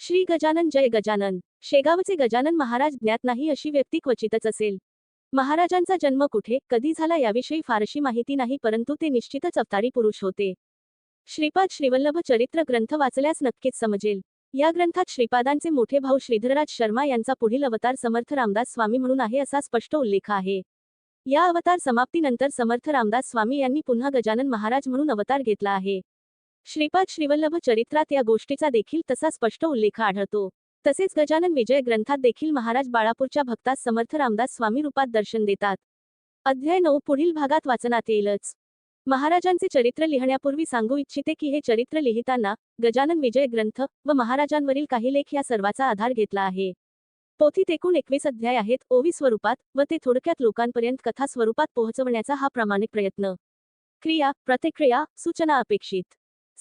श्री गजानन जय गजानन. शेगावचे गजानन महाराज ज्ञात नाही अशी व्यक्ती क्वचितच असेल. महाराजांचा जन्म कुठे कधी झाला याविषयी फारशी माहिती नाही परंतु ते निश्चितच अवतारी पुरुष होते. श्रीपाद श्रीवल्लभ चरित्र ग्रंथ वाचल्यास नक्कीच समजेल. या ग्रंथात श्रीपादांचे मोठे भाऊ श्रीधरराज शर्मा यांचा पुढील अवतार समर्थ रामदास स्वामी म्हणून आहे असा स्पष्ट उल्लेख आहे. या अवतार समाप्तीनंतर समर्थ रामदास स्वामी यांनी पुन्हा गजानन महाराज म्हणून अवतार घेतला आहे. श्रीपाद श्रीवल्लभ चरित्रात या गोष्टीचा देखील तसा स्पष्ट उल्लेख आढळतो. तसेच गजानन विजय ग्रंथात देखील महाराज बाळापूरच्या भक्तास समर्थ रामदास स्वामी रूपात दर्शन देतात. अध्याय नऊ पुढील भागात वाचनात येईलच. महाराजांचे चरित्र लिहिण्यापूर्वी सांगू इच्छिते की हे चरित्र लिहिताना गजानन विजय ग्रंथ व महाराजांवरील काही लेख या सर्वाचा आधार घेतला आहे. पोथीत एकूण एकवीस अध्याय आहेत ओवी स्वरूपात व ते थोडक्यात लोकांपर्यंत कथा स्वरूपात पोहोचवण्याचा हा प्रामाणिक प्रयत्न. क्रिया प्रतिक्रिया सूचना अपेक्षित.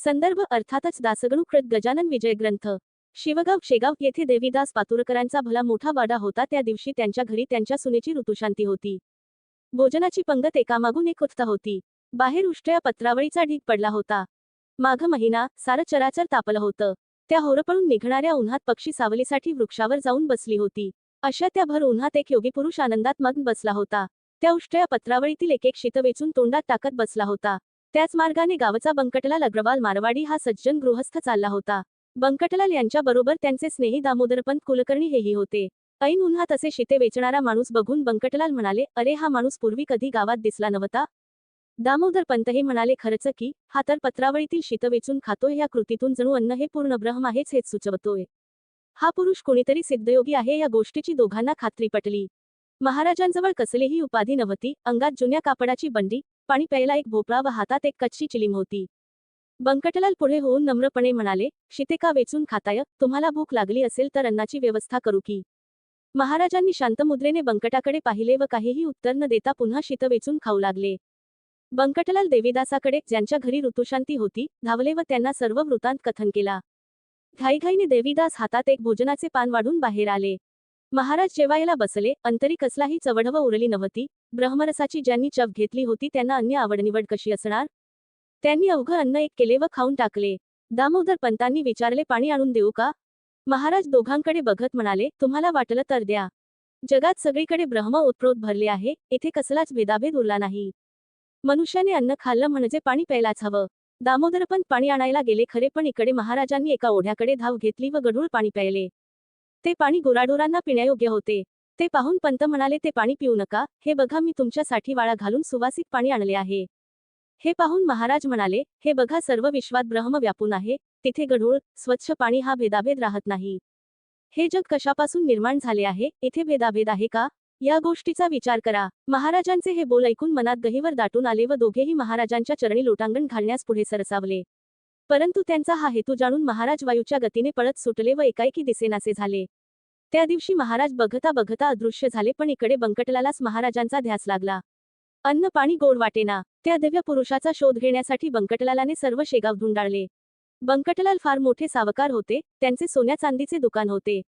संदर्भ अर्थातच दासगणू कृत गजानन विजय ग्रंथ. शिवगाव शेगाव येथे देवीदास पातुरकरांचा भला मोठा वाडा होता. त्या दिवशी त्यांच्या घरी त्यांच्या सुनेची ऋतुशांती होती. भोजनाची पंगत एकामागून एक उत्ता होती. बाहेर उष्ट्या पत्रावळीचा ढीग पडला होता. माघ महिना सारं चराचर तापलं होतं. त्या होरपळून निघणाऱ्या उन्हात पक्षी सावलीसाठी वृक्षावर जाऊन बसली होती. अशा त्या भर उन्हात एक योगी पुरुष आनंदात मग्न बसला होता. त्या उष्ट्या पत्रावळीतील एक एक शीत वेचून तोंडात टाकत बसला होता. त्याच मार्गाने गावचा बंकटलाल अग्रवाल मारवाडी हा सज्जन गृहस्थ चालला होता. बंकटलाल यांच्या बरोबर त्यांचे स्नेही दामोदरपंत कुलकर्णी हेही होते. ऐन उन्हात असे शिते वेचणारा माणूस बघून बंकटलाल म्हणाले अरे हा माणूस पूर्वी कधी गावात दिसला नव्हता? दामोदर पंतही म्हणाले खरंच की हा तर पत्रावळीतील शीत वेचून खातोय या कृतीतून जणू अन्न हे पूर्ण ब्रह्म आहेच हेच सुचवतोय. हा पुरुष कोणीतरी सिद्धयोगी आहे या गोष्टीची दोघांना खात्री पटली. महाराजांजवळ कसलीही उपाधी नव्हती. अंगात जुन्या कापडाची बंडी पाणी प्यायला एक भोपळा व हातात एक कच्ची चिलीम होती. बंकटलाल पुढे होऊन नम्रपणे म्हणाले शितेका वेचून खाताय? तुम्हाला भूक लागली असेल तर अन्नाची व्यवस्था करू की. महाराजांनी शांतमुद्रेने बंकटाकडे पाहिले व काहीही उत्तर न देता पुन्हा शीत वेचून खाऊ लागले. बंकटलाल देवीदासाकडे ज्यांच्या घरी ऋतुशांती होती धावले व त्यांना सर्व वृत्तांत कथन केला. घाईघाईने देवीदास हातात एक भोजनाचे पान वाढून बाहेर आले. महाराज जेवायला बसले अंतरी कसलाही चवढव उरली नव्हती. ब्रह्मरसाची ज्यांनी चव घेतली होती त्यांना अन्य आवडनिवड कशी असणार? त्यांनी अवघं अन्न एक केले व खाऊन टाकले. दामोदर पंतांनी विचारले पाणी आणून देऊ का? महाराज दोघांकडे बघत म्हणाले तुम्हाला वाटलं तर द्या. जगात सगळीकडे ब्रह्म उत्प्रोत भरले आहे येथे कसलाच भेदाभेद उरला नाही. मनुष्याने अन्न खाल्लं म्हणजे पाणी प्यायलाच हवं. दामोदरपंत पाणी आणायला गेले खरे पण इकडे महाराजांनी एका ओढ्याकडे धाव घेतली व गढूळ पाणी प्यायले. ते पाणी गुराढोरांना पिण्यायोग्य होते. ते पाहून पंत म्हणाले ते पाणी पिऊ नका. हे बघा मी तुमच्यासाठी वाळा घालून सुवासिक पाणी आणले आहे. हे पाहून महाराज म्हणाले हे बघा सर्व विश्वात ब्रह्म व्यापून आहे. तिथे गढूळ स्वच्छ पाणी हा भेदाभेद राहत नाही. हे जग कशापासून निर्माण झाले आहे? इथे भेदाभेद आहे का? या गोष्टीचा विचार करा. महाराजांचे हे बोल ऐकून मनात गहीवर दाटून आले व दोघेही महाराजांच्या चरणी लोटांगण घालण्यास पुढे सरसावले. परंतु त्यांचा हा हेतू जाणून महाराज वायूच्या गतीने पळत सुटले व एकाएकी दिसेनासे झाले. त्या दिवशी महाराज बघता बघता अदृश्य झाले पण इकडे बंकटलालाच महाराजांचा ध्यास लागला. अन्न पाणी गोड वाटेना त्या दिव्य पुरुषाचा शोध घेण्यासाठी बंकटलालाने सर्व शेगाव धुंडाळले. बंकटलाल फार मोठे सावकार होते त्यांचे सोन्या चांदीचे दुकान होते.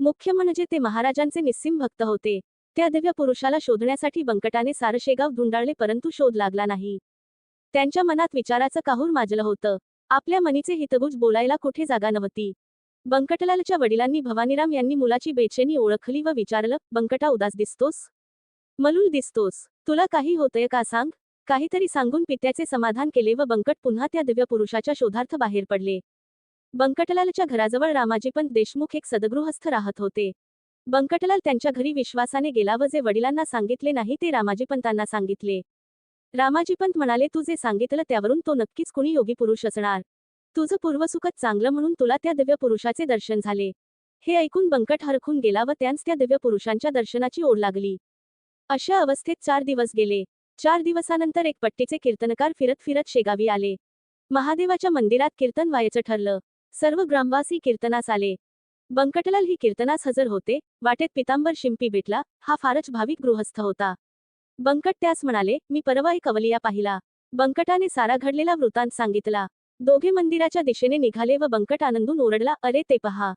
मुख्य म्हणजे ते महाराजांचे निस्सिम भक्त होते. त्या दिव्य पुरुषाला शोधण्यासाठी बंकटाने सारशेगाव धुंडाळले परंतु शोध लागला नाही. त्यांच्या मनात विचाराचं काहूर माजलं होतं. आपल्या मनीचे हितगुज बोलायला कुठे जागा नव्हती. बंकटलालच्या वडिलांनी भवानीराम यांनी मुलाची बेचैनी ओळखली व विचारलं बंकटा उदास दिसतोस? मलूल दिसतोस. तुला काही होतंय का सांग? काहीतरी सांगून पित्याचे समाधान केले व बंकट पुन्हा त्या दिव्य पुरुषाच्या शोधार्थ बाहेर पडले. बंकटलालच्या घराजवळ रामाजीपंत देशमुख एक सदगृहस्थ राहत होते. बंकटलाल त्यांच्या घरी विश्वासाने गेला व जे वडिलांना सांगितले नाही ते रामाजीपंतांना सांगितले. रामाजीपंत म्हणाले तू जे सांगितलं त्यावरून तो नक्कीच कुणी योगी पुरुष असणार. तुझं पूर्वसुखत चांगलं म्हणून तुला त्या दिव्य पुरुषाचे दर्शन झाले. हे ऐकून बंकट हरखून गेला व त्यांस त्या दिव्य पुरुषांच्या दर्शनाची ओढ लागली. अशा अवस्थेत चार दिवस गेले. चार दिवसानंतर एक पट्टीचे कीर्तनकार फिरत फिरत शेगावी आले. महादेवाच्या मंदिरात कीर्तन व्हायचं ठरलं. सर्व ग्रामवासी कीर्तनास आले. बंकटलाल ही कीर्तनास हजर होते. वाटेत पितांबर शिंपी भेटला. हा फारच भाविक गृहस्थ होता. बंकट त्यास म्हणाले मी परवा एक अवलिया पाहिला. बंकटाने सारा घडलेला वृत्तांत सांगितला. दोघे मंदिराच्या दिशेने निघाले व बंकट आनंदून ओरडला अरे ते पहा.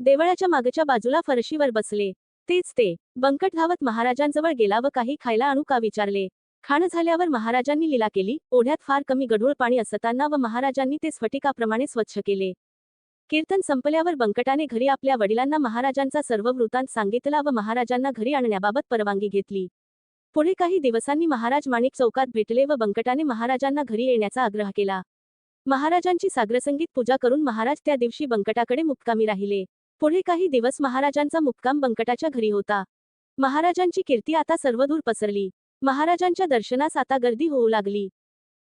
देवळाच्या मागच्या बाजूला फरशीवर बसले. तेच ते. बंकट धावत महाराजांजवळ गेला व काही खायला आणू का विचारले. खाणं झाल्यावर महाराजांनी लीला केली. ओढ्यात फार कमी गढूळ पाणी असताना व महाराजांनी ते स्फटिकाप्रमाणे स्वच्छ केले. कीर्तन संपल्यावर बंकटाने घरी आपल्या वडिलांना महाराजांचा सर्व वृत्तांत सांगितला व महाराजांना घरी आणण्याबाबत परवानगी घेतली. पुढे काही दिवसांनी महाराज माणिक चौकात भेटले व बंकटाने महाराजांना घरी येण्याचा आग्रह केला. महाराजांची साग्रसंगीत पूजा करून महाराज त्या दिवशी बंकटाकडे मुक्कामी राहिले. पुढे काही दिवस महाराजांचा मुक्काम बंकटाच्या घरी होता. महाराजांची कीर्ती आता सर्वदूर पसरली. महाराजांच्या दर्शनास आता गर्दी होऊ लागली.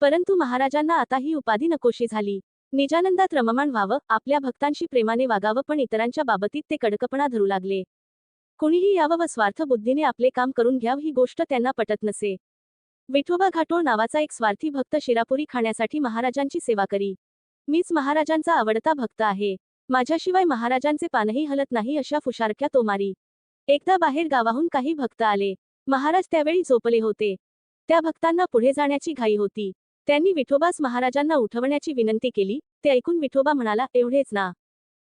परंतु महाराजांना आता ही उपाधी नकोशी झाली. निजानंदात रममाण व्हावं आपल्या भक्तांशी प्रेमाने वागावं पण इतरांच्या बाबतीत ते कडकपणा धरू लागले. कुणीही यावं व स्वार्थ बुद्धीने आपले काम करून घ्याव ही गोष्ट त्यांना पटत नसे. विठोबा घाटोळ नावाचा एक स्वार्थी भक्त शिरापुरी खाण्यासाठी महाराजांची सेवा करी. मीच महाराजांचा आवडता भक्त आहे. माझ्याशिवाय महाराजांचे पानही हलत नाही अशा फुशारक्या तो मारी. एकदा बाहेर गावाहून काही भक्त आले. महाराज त्यावेळी झोपले होते. त्या भक्तांना पुढे जाण्याची घाई होती. त्यांनी विठोबास महाराजांना उठवण्याची विनंती केली. ते ऐकून विठोबा म्हणाला एवढेच ना.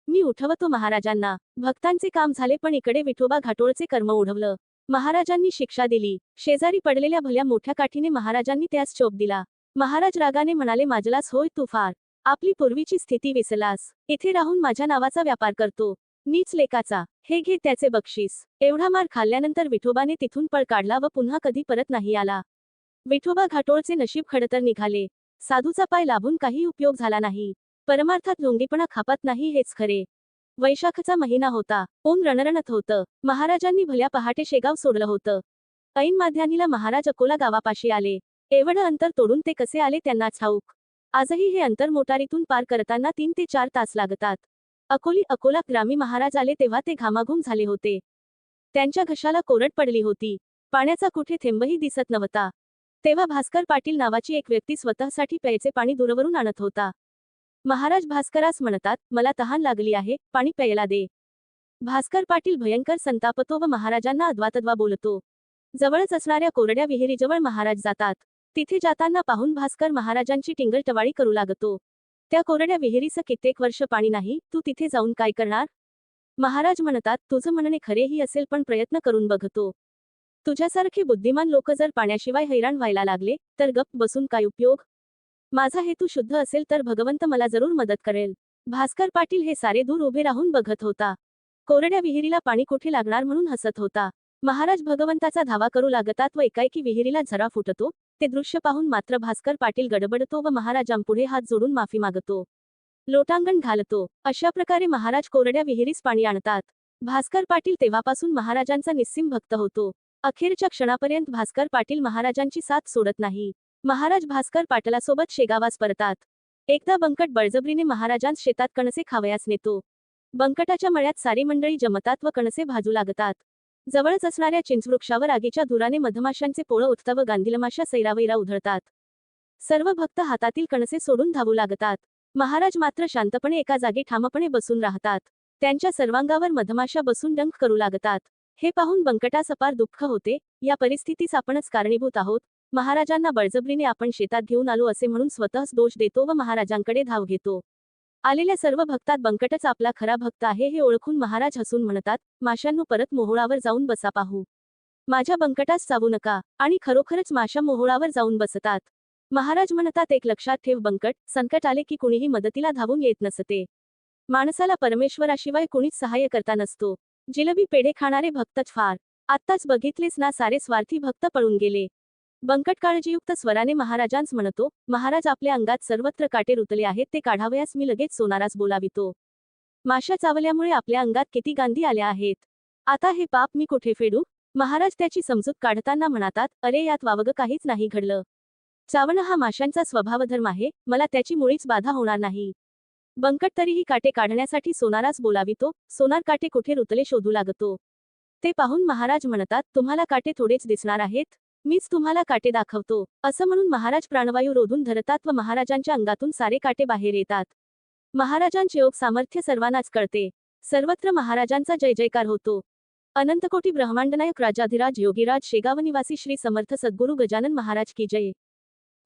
मी उठवतो महाराजांना. भक्तांचे काम झाले पण इकडे विठोबा घाटोळचे कर्म ओढवलं महाराजांनी शिक्षा दिली. शेजारी पडलेल्या भल्या मोठ्या काठीने महाराजांनी त्यास चोप दिला. महाराज रागाने म्हणाले माजलास होय तू फार. आपली पूर्वीची स्थिती विसलास इथे राहून माझ्या नावाचा व्यापार करतो. नीच लेकाचा. हे घे त्याचे बक्षीस. एवढा मार खाल्ल्यानंतर विठोबाने तिथून पळ काढला व पुन्हा कधी परत नाही आला. विठोबा घाटोळचे नशीब खडतर निघाले. साधूचा पाय लाभून काही उपयोग झाला नाही. परमार्थात लोंगीपणा खापत नाही हेच खरे. वैशाखचा महिना होता. ओम रणरणत होतं. महाराजांनी भल्या पहाटे शेगाव सोडलं होतं. ऐन माध्यानीला महाराज अकोला गावापाशी आले. एवढं अंतर तोडून ते कसे आले त्यांना ठाऊक. आजही हे अंतर मोटारीतून पार करताना तीन ते चार तास लागतात. अकोली अकोला ग्रामी महाराज आले तेव्हा ते घामाघूम झाले होते. त्यांच्या घशाला कोरड पडली होती. पाण्याचा कुठे थेंबही दिसत नव्हता. तेव्हा भास्कर पाटील नावाची एक व्यक्ती स्वतःसाठी प्यायचे पाणी दूरवरून आणत होता. महाराज भास्करास म्हणतात मला तहान लागली आहे पाणी प्यायला दे. भास्कर पाटील भयंकर संतापतो व महाराजांना अद्वातद्वा बोलतो. जवळच असणाऱ्या कोरड्या विहिरीजवळ महाराज जातात. तिथे जाताना पाहून भास्कर महाराजांची टिंगलटवाळी करू लागतो. त्या कोरड्या विहिरीचं कित्येक वर्ष पाणी नाही तू तिथे जाऊन काय करणार? महाराज म्हणतात तुझं म्हणणे खरेही असेल पण प्रयत्न करून बघतो. तुझ्यासारखे बुद्धिमान लोक जर पाण्याशिवाय हैराण व्हायला लागले तर गप्प बसून काय उपयोग? माझा हेतू शुद्ध असेल तर भगवंत मला जरूर मदत करेल. भास्कर पाटील हे सारे दूर उभे राहून बघत होता. कोरड्या विहिरीला पाणी कुठे लागणार म्हणून हसत होता. महाराज भगवंताचा धावा करू लागतात व एकाएकी विहिरीला झरा फुटतो ते दृश्य पाहून मात्र भास्कर पाटील गडबडतो व महाराजांपुढे हात जोडून माफी मागतो. लोटांगण घालतो. अशा प्रकारे महाराज कोरड्या विहिरीस पाणी आणतात. भास्कर पाटील तेव्हापासून महाराजांचा निस्सिम भक्त होतो. अखेरच्या क्षणापर्यंत भास्कर पाटील महाराजांची साथ सोडत नाही. महाराज भास्कर पाटलासोबत शेगावास परतात. एकदा बंकट बळजबरीने महाराजांस शेतात कणसे खावयास नेतो. बंकटाच्या मळ्यात सारी मंडळी जमतात व कणसे भाजू लागतात. जवळच असणाऱ्या चिंचवृक्षावर आगीच्या धुराने मधमाशांचे पोळं उठतं व गांधीलमाशा सैरावैरा उधळतात. सर्व भक्त हातातील कणसे सोडून धावू लागतात. महाराज मात्र शांतपणे एका जागी ठामपणे बसून राहतात. त्यांच्या सर्वांगावर मधमाशा बसून डंक करू लागतात. हे पाहून बंकटास अपार दुःख होते. या परिस्थितीस आपणच कारणीभूत आहोत. महाराजांना बळजबरीने आपण शेतात घेऊन आलो असे म्हणून स्वतःच दोष देतो व महाराजांकडे धाव घेतो. आलेल्या सर्व भक्तात बंकटच आपला खरा भक्त आहे हे ओळखून महाराज हसून म्हणतात माशांनो परत मोहोळावर जाऊन बसा पाहू. माझ्या बंकटास चावू नका आणि खरोखरच माशा मोहोळावर जाऊन बसतात. महाराज म्हणतात एक लक्षात ठेव बंकट संकट आले की कुणीही मदतीला धावून येत नसते. माणसाला परमेश्वराशिवाय कुणीच सहाय्य करता नसतो. जिलबी पेढे खाणारे भक्तच फार. आत्ताच बघितलेच ना सारे स्वार्थी भक्त पळून गेले. बंकट काळजीयुक्त स्वराने महाराजांस म्हणतो महाराज आपल्या अंगात सर्वत्र काटे रुतले आहेत ते काढावयास मी लगेच सोनारास बोलावितो. माशा चावल्यामुळे आपल्या अंगात किती गांधी आल्या आहेत. आता हे पाप मी कुठे फेडू महाराज त्याची समजूत काढताना म्हणतात अरे यात वावग काहीच नाही घडलं. चावणं हा माशांचा स्वभावधर्म आहे मला त्याची मुळीच बाधा होणार नाही. बंकट तरीही काटे काढण्यासाठी सोनारास बोलावितो सोनार काटे कुठे रुतले शोधू लागतो ते पाहून महाराज म्हणतात तुम्हाला काटे थोडेच दिसणार आहेत. मीच तुम्हाला काटे दाखवतो. असं म्हणून महाराज प्राणवायू रोधून धरतात व महाराजांच्या अंगातून सारे काटे बाहेर येतात. महाराजांचे योग सामर्थ्य सर्वांनाच कळते. सर्वत्र महाराजांचा जय जयकार होतो. अनंतकोटी ब्रह्मांडनायक राजाधिराज योगीराज शेगाव निवासी श्री समर्थ सद्गुरू गजानन महाराज की जय.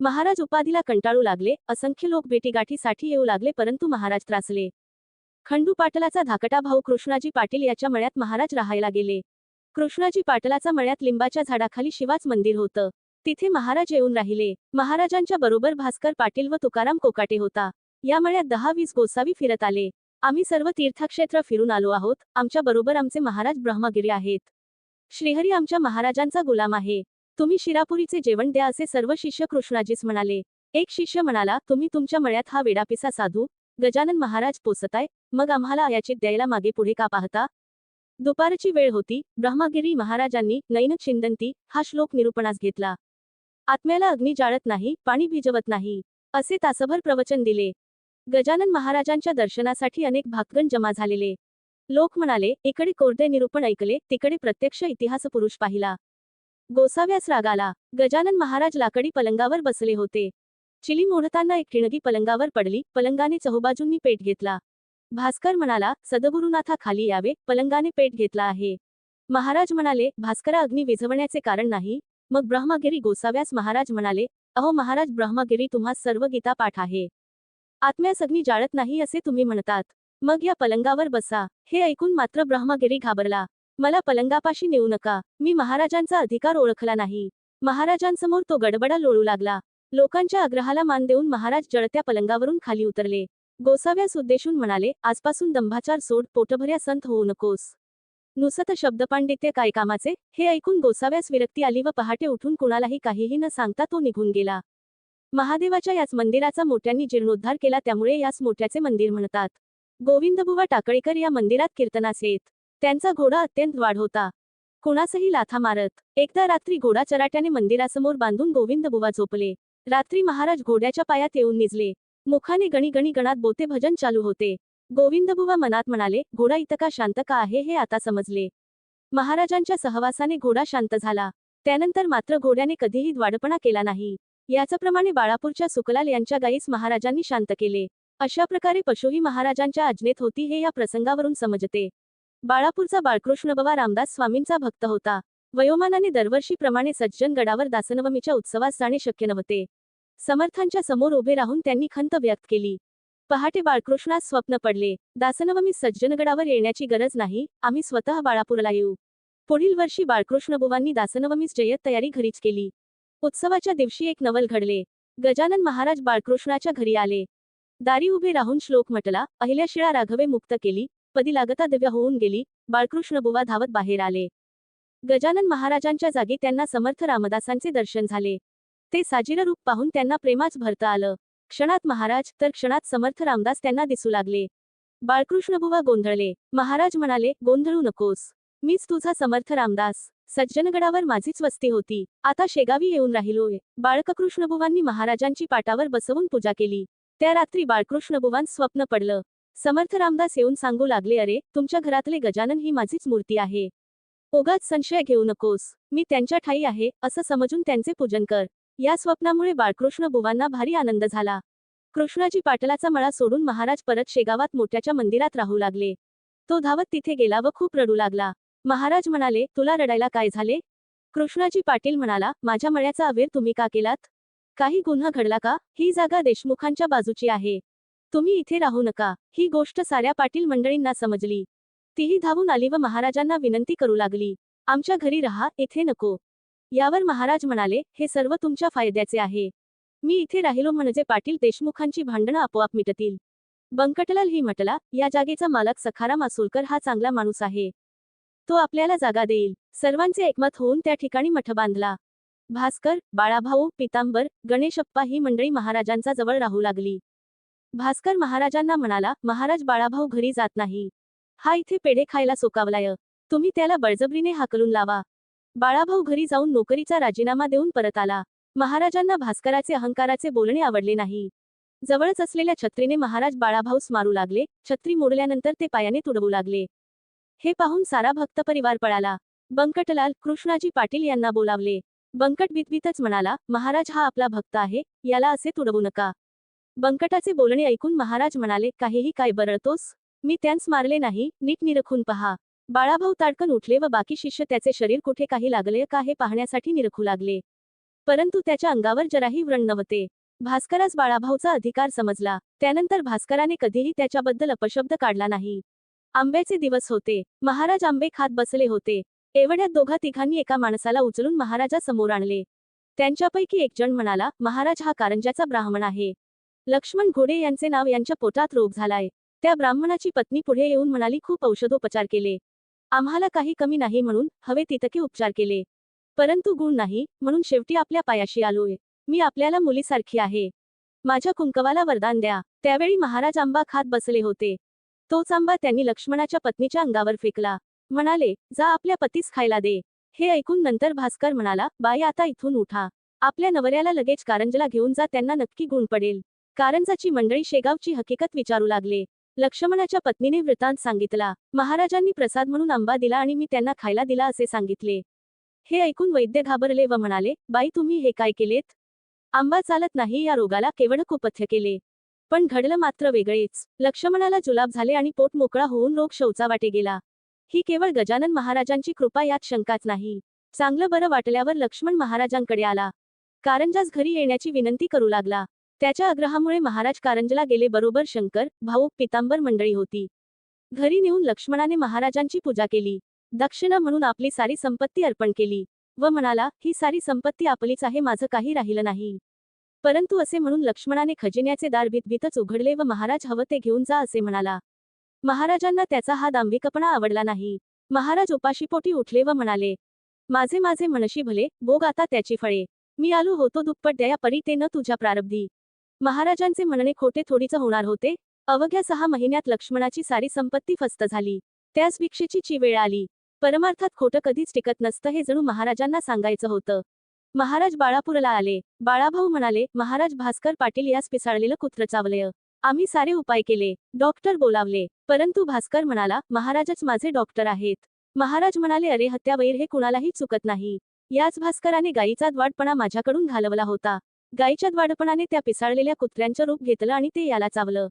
महाराज उपाधीला कंटाळू लागले असंख्य लोक भेटीगाठीसाठी येऊ लागले परंतु महाराज त्रासले. खंडू पाटलाचा धाकटा भाऊ कृष्णाजी पाटील याच्या मळ्यात महाराज राहायला गेले. कृष्णाजी पाटलाचा मळ्यात लिंबाच्या झाडाखाली शिवाच मंदिर होतं. तिथे महाराज येऊन राहिले. महाराजांच्या बरोबर भास्कर पाटील व तुकाराम कोकाटे होता. या मळ्यात दहा वीस गोसावी फिरत आले. आम्ही सर्व तीर्थक्षेत्र फिरून आलो आहोत. आमच्या बरोबर आमचे महाराज ब्रह्मगिरी आहेत. श्रीहरी आमच्या महाराजांचा गुलाम आहे. तुम्ही शिरापुरीचे जेवण द्या असे सर्व शिष्य कृष्णाजीस म्हणाले. एक शिष्य म्हणाला तुम्ही तुमच्या मळ्यात हा वेडापिसा साधू? गजानन महाराज पोसताय. मग आम्हाला अयाचित द्यायला मागे पुढे का पाहता? दुपारची वेळ होती. ब्रह्मगिरी महाराजांनी नैन छिंदंती हा श्लोक निरूपणास घेतला. आत्म्याला अग्नी जाळत नाही पाणी भिजवत नाही असे तासभर प्रवचन दिले. गजानन महाराजांच्या दर्शनासाठी अनेक भाकगण जमा झालेले. लोक म्हणाले इकडे कोरडे निरूपण ऐकले तिकडे प्रत्यक्ष इतिहास पुरुष पाहिला. गोसाव्यास रागाला गजानन महाराज लाकडी पलंगावर बसले होते. चिली मोडताना एक ठिणगी पलंगावर पडली. पलंगाने चहुबाजूंनी पेट घेतला. भास्कर म्हणाला सदगुरुनाथा खाली यावे पलंगाने पेट घेतला आहे. महाराज म्हणाले भास्करा अग्नी विझवण्याचे कारण नाही. मग ब्रह्मगिरी गोसाव्यास महाराज म्हणाले अहो महाराज ब्रह्मगिरी तुम्हा सर्व गीता पाठ आहे. आत्म्यास अग्नी जाळत नाही असे तुम्ही म्हणतात. मग या पलंगावर बसा. हे ऐकून मात्र ब्रह्मगिरी घाबरला. मला पलंगापाशी नेऊ नका. मी महाराजांचा अधिकार ओळखला नाही. महाराजांसमोर तो गडबडा लोळू लागला. लोकांच्या आग्रहाला मान देऊन महाराज जळत्या पलंगावरून खाली उतरले. गोसाव्यास उद्देशून म्हणाले आजपासून दंभाचार सोड पोटभऱ्या संत होऊ नकोस. नुसत शब्दपांडित्य काय कामाचे हे ऐकून गोसाव्यास विरक्ती आली व पहाटे उठून कुणालाही काहीही न सांगता तो निघून गेला. महादेवाच्या याच मंदिराचा मोठ्यांनी जीर्णोद्धार केला त्यामुळे यास मोठ्याचे मंदिर म्हणतात. गोविंदबुवा टाकळीकर या मंदिरात कीर्तनास येत. त्यांचा घोडा अत्यंत वाढ होता. कुणासही लाथा मारत. एकदा रात्री घोडा चराट्याने मंदिरासमोर बांधून गोविंदबुवा झोपले. रात्री महाराज घोड्याच्या पायात येऊन निजले. मुखाने गणी गणी गणात बोते भजन चालू होते. गोविंदबुवा मनात म्हणाले घोडा इतका शांत का आहे हे आता समजले. महाराजांच्या सहवासाने घोडा शांत झाला. त्यानंतर मात्र घोड्याने कधीही द्वाडपणा केला नाही. याचप्रमाणे बाळापूरच्या सुकलाल यांच्या गाईस महाराजांनी शांत केले. अशा प्रकारे पशुही महाराजांच्या आज्ञेत होती हे या प्रसंगावरून समजते. बाळापूरचा बाळकृष्णबवा रामदास स्वामींचा भक्त होता. वयोमानाने दरवर्षीप्रमाणे सज्जन गडावर दासनवमीच्या उत्सवास जाणे शक्य नव्हते. समर्थांच्या समोर उभे राहून त्यांनी खंत व्यक्त केली. पहाटे बाळकृष्णास स्वप्न पडले. दासनवमी सज्जनगडावर येण्याची गरज नाही आम्ही स्वतः बाळापूरला येऊ. पुढील वर्षी बाळकृष्णबुवांनी दासनवमीस जय्यत तयारी घरीच केली. उत्सवाच्या दिवशी एक नवल घडले. गजानन महाराज बाळकृष्णाच्या घरी आले. दारी उभे राहून श्लोक म्हटला अहिल्याशिळा राघवे मुक्त केली. पदी लागता दिव्य होऊन गेली. बाळकृष्णबुवा धावत बाहेर आले. गजानन महाराजांच्या जागी त्यांना समर्थ रामदासांचे दर्शन झाले. ते साजीर रूप पाहून त्यांना प्रेमाच भरता आलं. क्षणात महाराज तर क्षणात समर्थ रामदास त्यांना दिसू लागले. बाळकृष्णबुवा गोंधळले. महाराज म्हणाले गोंधळू नकोस. मीच तुझा समर्थ रामदास. सज्जनगडावर माझीच वस्ती होती. आता शेगावी येऊन राहिलोय. बाळककृष्णबुवांनी महाराजांची पाटावर बसवून पूजा केली. त्या रात्री बाळकृष्णबुवांस स्वप्न पडलं. समर्थ रामदास येऊन सांगू लागले अरे तुमच्या घरातले गजानन ही माझीच मूर्ती आहे. ओगात संशय घेऊ नकोस. मी त्यांच्या ठाई आहे असं समजून त्यांचे पूजन कर. या स्वप्नामुळे बाळकृष्ण बुवांना भारी आनंद झाला. कृष्णाजी पाटलाचा मळा सोडून महाराज परत शेगावात मोठ्याच्या मंदिरात राहू लागले. तो धावत तिथे गेला व खूप रडू लागला. महाराज म्हणाले तुला रडायला काय झाले? कृष्णाजी पाटील म्हणाला माझ्या मळ्याचा अवेर तुम्ही का केलात? काही गुन्हा घडला का? ही जागा देशमुखांच्या बाजूची आहे. तुम्ही इथे राहू नका. ही गोष्ट साऱ्या पाटील मंडळींना समजली. तीही धावून आली व महाराजांना विनंती करू लागली. आमच्या घरी रहा इथे नको. यावर महाराज म्हणाले हे सर्व तुमच्या फायद्याचे आहे. मी इथे राहिलो म्हणजे पाटील देशमुखांची भांडणं आपोआप मिटतील. बंकटलाल ही म्हटला या जागेचा मालक सखाराम असोलकर हा चांगला माणूस आहे. तो आपल्याला जागा देईल. सर्वांचे एकमत होऊन त्या ठिकाणी मठ बांधला. भास्कर बाळाभाऊ पितांबर गणेशप्पा ही मंडळी महाराजांचा जवळ राहू लागली. भास्कर महाराजांना म्हणाला महाराज बाळाभाऊ घरी जात नाही. हा इथे पेढे खायला सोकावलाय. तुम्ही त्याला बळजबरीने हाकलून लावा. बाळाभाऊ घरी जाऊन नोकरीचा राजीनामा देऊन परत आला. महाराजांना भास्कराचे अहंकाराचे बोलणे आवडले नाही. जवळच असलेल्या छत्रीने महाराज बाळाभाऊस मारू लागले. छत्री मोडल्यानंतर ते पायाने तुडवू लागले. हे पाहून सारा भक्त परिवार पळाला. बंकटलाल कृष्णाजी पाटील यांना बोलावले. बंकट बितबितच म्हणाला महाराज हा आपला भक्त आहे याला असे तुडवू नका. बंकटाचे बोलणे ऐकून महाराज म्हणाले काहीही काय बरळतोस? मी त्यांस मारले नाही नीट निरखून पहा. बाळाभाऊ ताडकन उठले व बाकी शिष्य त्याचे शरीर कुठे काही लागले का हे पाहण्यासाठी निरखू लागले. परंतु त्याच्या अंगावर जराही व्रण नव्हते. भास्करास बाळाभाऊचा अधिकार समजला. त्यानंतर भास्कराने कधीही त्याच्याबद्दल अपशब्द काढला नाही. आंब्याचे दिवस होते. महाराज आंबे खात बसले होते. एवढ्यात दोघा तिघांनी एका माणसाला उचलून महाराजासमोर आणले. त्यांच्यापैकी एक जण म्हणाला महाराज हा कारंजाचा ब्राह्मण आहे. लक्ष्मण घोडे यांचे नाव यांच्या पोटात रोग झालाय. त्या ब्राह्मणाची पत्नी पुढे येऊन म्हणाली खूप औषधोपचार केले. आम्हाला काही कमी नाही म्हणून हवे तितके उपचार केले. परंतु गुण नाही म्हणून शेवटी आपल्या पायाशी आलोय. मी आपल्याला मुलीसारखी आहे. माझ्या कुंकवाला वरदान द्या. त्यावेळी महाराज आंबा खात बसले होते. तोच आंबा त्यांनी लक्ष्मणाच्या पत्नीच्या अंगावर फेकला. म्हणाले जा आपल्या पतीस खायला दे. हे ऐकून नंतर भास्कर म्हणाला बाई आता इथून उठा. आपल्या नवऱ्याला लगेच कारंजला घेऊन जा त्यांना नक्की गुण पडेल. कारंजाची मंडळी शेगावची हकीकत विचारू लागले. लक्ष्मणाच्या पत्नीने वृत्तांत सांगितला महाराजांनी प्रसाद म्हणून आंबा दिला आणि मी त्यांना खायला दिला असे सांगितले. हे ऐकून वैद्य घाबरले व म्हणाले बाई तुम्ही हे काय केलेत? आंबा चालत नाही या रोगाला केवळ कुपथ्य केले? पण घडलं मात्र वेगळेच. लक्ष्मणाला जुलाब झाले आणि पोट मोकळा होऊन रोग शौचावाटे गेला. ही केवळ गजानन महाराजांची कृपा यात शंकाच नाही. चांगलं बरं वाटल्यावर लक्ष्मण महाराजांकडे आला. कारंजास घरी येण्याची विनंती करू लागला. त्याच्या आग्रहामुळे महाराज कारंजला गेले बरोबर शंकर भाऊ पितांबर मंडळी होती. घरी नेऊन लक्ष्मणाने महाराजांची पूजा केली. दक्षिणा म्हणून आपली सारी संपत्ती अर्पण केली व म्हणाला ही सारी संपत्ती आपलीच आहे माझं काही राहिलं नाही. परंतु असे म्हणून लक्ष्मणाने खजिन्याचे दार भीतभीतच उघडले व महाराज हवं ते घेऊन जा असे म्हणाला. महाराजांना त्याचा हा दांभिकपणा आवडला नाही. महाराज उपाशीपोटी उठले व म्हणाले माझे माझे मनशी भले बोग आता त्याची फळे. मी आलो होतो दुप्पट द्या परी ते न तुझ्या प्रारब्धी. महाराजांचे म्हणणे खोटे थोडीच होणार होते. अवघ्या सहा महिन्यात लक्ष्मणाची सारी संपत्ती फस्त झाली. त्यास भिक्षेची ची वेळ आली. परमार्थात खोटं कधीच टिकत नसतं हे जणू महाराजांना सांगायचं होतं. महाराज बाळापूरला आले. बाळाभाऊ म्हणाले महाराज भास्कर पाटील यास पिसाळलेलं कुत्र चावलंय. आम्ही सारे उपाय केले. डॉक्टर बोलावले. परंतु भास्कर म्हणाला महाराजच माझे डॉक्टर आहेत. महाराज म्हणाले अरे हत्यावैर हे कुणालाही चुकत नाही. याच भास्कराने गायीचा द्वाडपणा माझ्याकडून घालवला होता. गायीच्या द्वाडपणाने त्या पिसाळलेल्या कुत्र्यांचं रूप घेतलं आणि ते याला चावलं.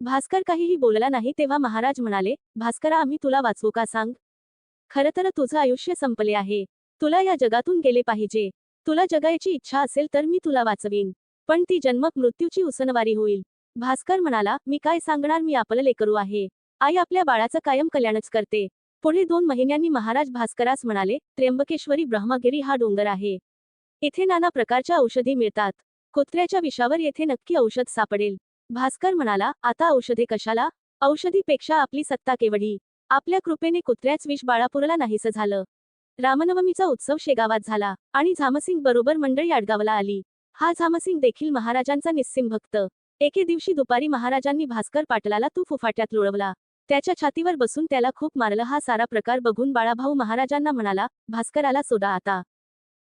भास्कर काहीही बोलला नाही तेव्हा महाराज म्हणाले भास्करा आम्ही तुला वाचवू का सांग? खरं तर तुझं आयुष्य संपले आहे. तुला या जगातून गेले पाहिजे. तुला जगायची इच्छा असेल तर मी तुला वाचवीन. पण ती जन्मक मृत्यूची उसनवारी होईल. भास्कर म्हणाला मी काय सांगणार? मी आपलं लेकरू आहे. आई आपल्या बाळाचं कायम कल्याणच करते. पुढे दोन महिन्यांनी महाराज भास्करास म्हणाले त्र्यंबकेश्वरी ब्रह्मगिरी हा डोंगर आहे. इथे नाना प्रकारच्या औषधी मिळतात. कुत्र्याच्या विषावर येथे नक्की औषध सापडेल. भास्कर म्हणाला आता औषधे कशाला? औषधीपेक्षा आपली सत्ता केवढी? आपल्या कृपेने कुत्र्याच विष बाळापूरला नाहीसं झालं. रामनवमीचा उत्सव शेगावात झाला आणि झामसिंग बरोबर मंडळी आडगावला आली. हा झामसिंग देखील महाराजांचा निस्सिम भक्त. एके दिवशी दुपारी महाराजांनी भास्कर पाटलाला तू फुफाट्यात लोळवला. त्याच्या छातीवर बसून त्याला खूप मारलं हा सारा प्रकार बघून बाळाभाऊ महाराजांना म्हणाला भास्कराला सोडा आता.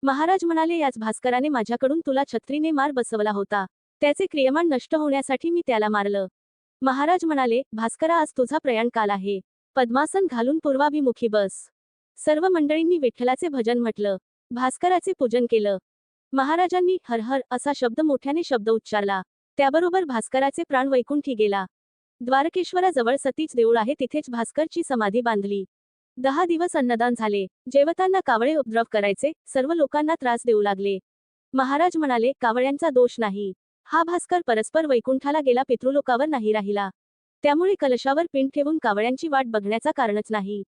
महाराज म्हणाले याच भास्कराने माझ्याकडून तुला छत्रीने मार बसवला होता. त्याचे क्रियमान नष्ट होण्यासाठी मी त्याला मारलं. महाराज म्हणाले भास्करा आज तुझा प्रयाण काल आहे. पद्मासन घालून पूर्वाभिमुखी बस. सर्व मंडळींनी विठ्ठलाचे भजन म्हटलं. भास्कराचे पूजन केलं. महाराजांनी हर हर असा शब्द मोठ्याने शब्द उच्चारला. त्याबरोबर भास्कराचे प्राण वैकुंठी गेला. द्वारकेश्वराजवळ सतीच देऊळ आहे तिथेच भास्करची समाधी बांधली. दहा दिवस अन्नदान झाले. जेवताना कावळे उपद्रव करायचे. सर्व लोकांना त्रास देऊ लागले. महाराज म्हणाले कावळ्यांचा दोष नाही. हा भास्कर परस्पर वैकुंठाला गेला पितृलोकावर नाही राहिला. त्यामुळे कलशावर पिंड ठेवून कावळ्यांची वाट बघण्याचा कारणच नाही.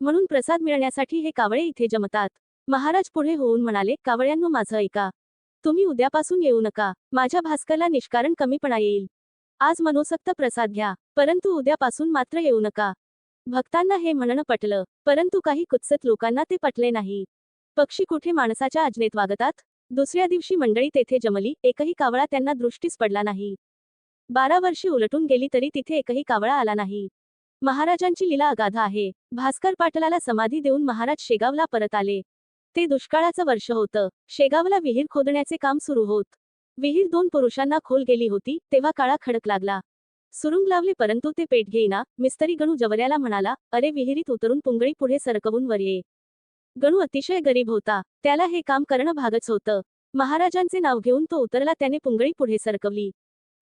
म्हणून प्रसाद मिळण्यासाठी हे कावळे इथे जमतात. महाराज पुढे होऊन म्हणाले कावळ्यांनो माझं ऐका. तुम्ही उद्यापासून येऊ नका. माझ्या भास्करला निष्कारण कमीपणा येईल. आज मनोसक्त प्रसाद घ्या. परंतु उद्यापासून मात्र येऊ नका. भक्तांना हे म्हणणं पटलं परंतु काही कुत्सत लोकांना ते पटले नाही. पक्षी कुठे माणसाच्या अजनेत वागतात? दुसऱ्या दिवशी मंडळी तेथे जमली एकही कावळा त्यांना दृष्टीस पडला नाही. बारा वर्षे उलटून गेली तरी तिथे एकही कावळा आला नाही. महाराजांची लीला अगाध आहे. भास्कर पाटलाला समाधी देऊन महाराज शेगावला परत आले. ते दुष्काळाचं वर्ष होतं. शेगावला विहीर खोदण्याचे काम सुरू होत. विहीर दोन पुरुषांना खोल गेली होती तेव्हा काळा खडक लागला. सुरुंग लावले परंतु ते पेट घेईना मिस्तरी गणू जवऱ्याला म्हणाला अरे विहिरीत उतरून पुंगळी पुढे सरकवून वर ये. गणू अतिशय गरीब होता त्याला हे काम करणं भागच होतं. महाराजांचे नाव घेऊन तो उतरला त्याने पुंगळी पुढे सरकवली.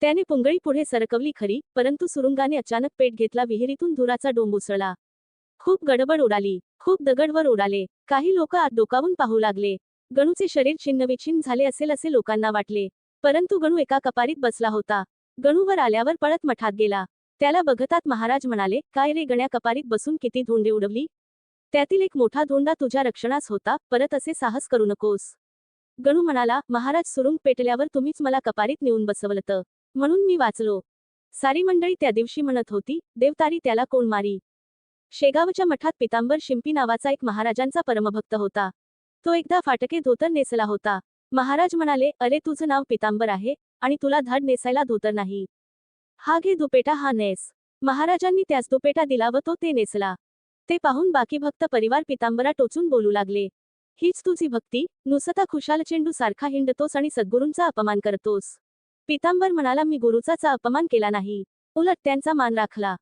त्याने पुंगळी पुढे सरकवली खरी परंतु सुरुंगाने अचानक पेट घेतला विहिरीतून धुराचा डोंब उसळला. खूप गडबड उडाली खूप दगडवर उडाले काही लोक आत डोकावून पाहू लागले. गणूचे शरीर छिन्नविछिन्न झाले असेल असे लोकांना वाटले. परंतु गणू एका कपारीत बसला होता. गणूवर आल्यावर पळत मठात गेला. त्याला बघतात महाराज म्हणाले काय रे गण्या कपारीत बसून किती धोंडे उडवली? त्यातील एक मोठा धोंडा तुझ्या रक्षणास होता परत असे साहस करू नकोस. गणू म्हणाला महाराज सुरुंग पेटल्यावर तुम्हीच मला कपारीत नेऊन बसवलत. म्हणून मी वाचलो. सारी मंडळी त्या दिवशी म्हणत होती देवतारी त्याला कोण मारी? शेगावच्या मठात पितांबर शिंपी नावाचा एक महाराजांचा परमभक्त होता. तो एकदा फाटके धोतर नेसला होता. महाराज म्हणाले अरे तुझं नाव पितांबर आहे आणि तुला धड नेसायला धोतर नाही. हा घे दुपेटा हा नेस. महाराजांनी त्यास दुपेटा दिला व तो ते नेसला. ते पाहून बाकी भक्त परिवार पितांबरा टोचून बोलू लागले. हीच तुझी भक्ती? नुसता खुशाल चेंडू सारखा हिंडतोस आणि सद्गुरूंचा अपमान करतोस. पितांबर म्हणाला मी गुरुचाचा अपमान केला नाही. उलट त्यांचा मान राखला.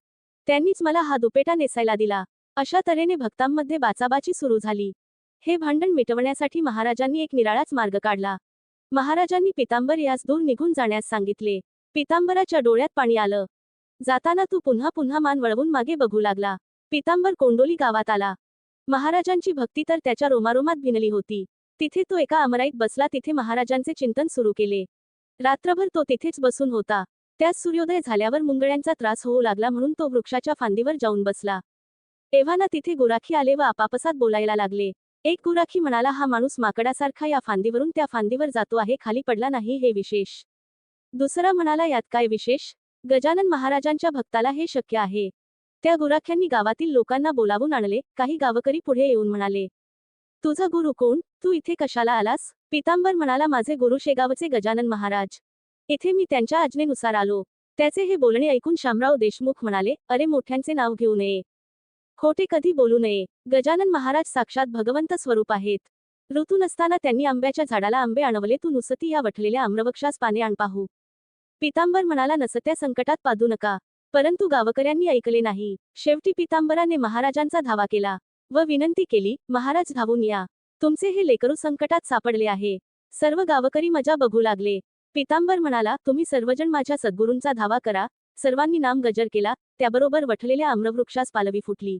त्यांनीच मला हा दुपेटा नेसायला दिला. अशा तऱ्हेने भक्तांमध्ये बाचाबाची सुरू झाली. हे भांडण मिटवण्यासाठी महाराजांनी एक निराळाच मार्ग काढला. महाराजांनी पितांबर यास दूर निघून जाण्यास सांगितले. पितांबराच्या डोळ्यात पाणी आलं. जाताना तू पुन्हा पुन्हा मान वळवून मागे बघू लागला. पितांबर कोंडोली गावात आला. महाराजांची भक्ती तर त्याच्या रोमारोमात भिनली होती. तिथे तो एका अमराईत बसला तिथे महाराजांचे चिंतन सुरू केले. रात्रभर तो तिथेच बसून होता. त्यास सूर्योदय झाल्यावर मुंगळ्यांचा त्रास होऊ लागला म्हणून तो वृक्षाच्या फांदीवर जाऊन बसला. एव्हाना तिथे गुराखी आले व आपापसात बोलायला लागले. एक गुराखी म्हणाला हा माणूस माकडासारखा या फांदीवरून त्या फांदीवर जातो आहे खाली पडला नाही हे विशेष. दुसरा म्हणाला यात काय विशेष? गजानन महाराजांच्या भक्ताला हे शक्य आहे. त्या गुराख्यांनी गावातील लोकांना बोलावून आणले काही गावकरी पुढे येऊन म्हणाले तुझा गुरु कोण? तू इथे कशाला आलास? पितांबर म्हणाला माझे गुरु शेगावचे गजानन महाराज. इथे मी त्यांच्या आज्ञेनुसार आलो. त्याचे हे बोलणे ऐकून शामराव देशमुख म्हणाले अरे मोठ्यांचे नाव घेऊ नये. खोटे कधी बोलू नये. गजानन महाराज साक्षात भगवंत स्वरूप आहेत. ऋतू नसताना त्यांनी आंब्याच्या झाडाला आंबे आणवले. तू नुसती या वठलेल्या आम्रवक्षास पाने आण पाहू. पितांबर म्हणाला नसत्या संकटात पादू नका. परंतु गावकऱ्यांनी ऐकले नाही. शेवटी पितांबराने महाराजांचा धावा केला व विनंती केली महाराज धावून या. तुमचे हे लेकरू संकटात सापडले आहे. सर्व गावकरी मजा बघू लागले. पितांबर म्हणाला तुम्ही सर्वजण माझ्या सद्गुरूंचा धावा करा. सर्वांनी नाम गजर केला. त्याबरोबर वठलेल्या आम्रवृक्षास पालवी फुटली.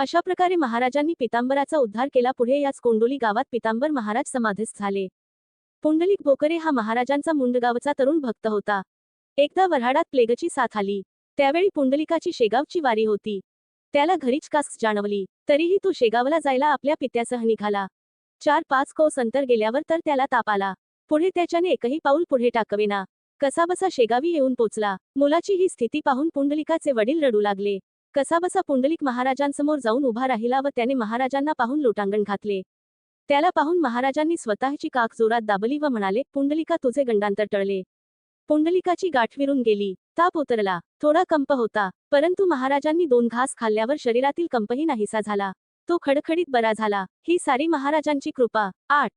अशा प्रकारे महाराजांनी पितांबराचा उद्धार केला. पुढे याच कोंडोली गावात पितांबर महाराज समाधीस्थ झाले. पुंडलिक भोकरे हा महाराजांचा मुंडगावचा तरुण भक्त होता. एकदा वऱ्हाडात प्लेगची साथ आली. त्यावेळी पुंडलिकाची शेगावची वारी होती. त्याला घरीच कास जाणवली. तरीही तो शेगावला जायला आपल्या पित्यासह निघाला. चार पाच कोस अंतर गेल्यावर तर त्याला ताप आला. पुढे त्याच्याने एकही पाऊल पुढे टाकवेना. कसाबसा शेगावी येऊन पोचला. मुलाची ही स्थिती पाहून पुंडलिकाचे वडील रडू लागले. कसाबसा पुंडलिक महाराजांसमोर जाऊन उभा राहिला व त्याने महाराजांना पाहून लोटांगण घातले. त्याला पाहून महाराजांनी स्वतःची काक जोरात दाबली व म्हणाले पुंडलिका तुझे गंडांतर टळले. पुंडलिकाची गाठ विरून गेली. ताप उतरला. थोडा कंप होता परंतु महाराजांनी दोन घास खाल्ल्यावर शरीरातील कंपही नाहीसा झाला. तो खडखडीत बरा झाला. ही सारी महाराजांची कृपा. आठ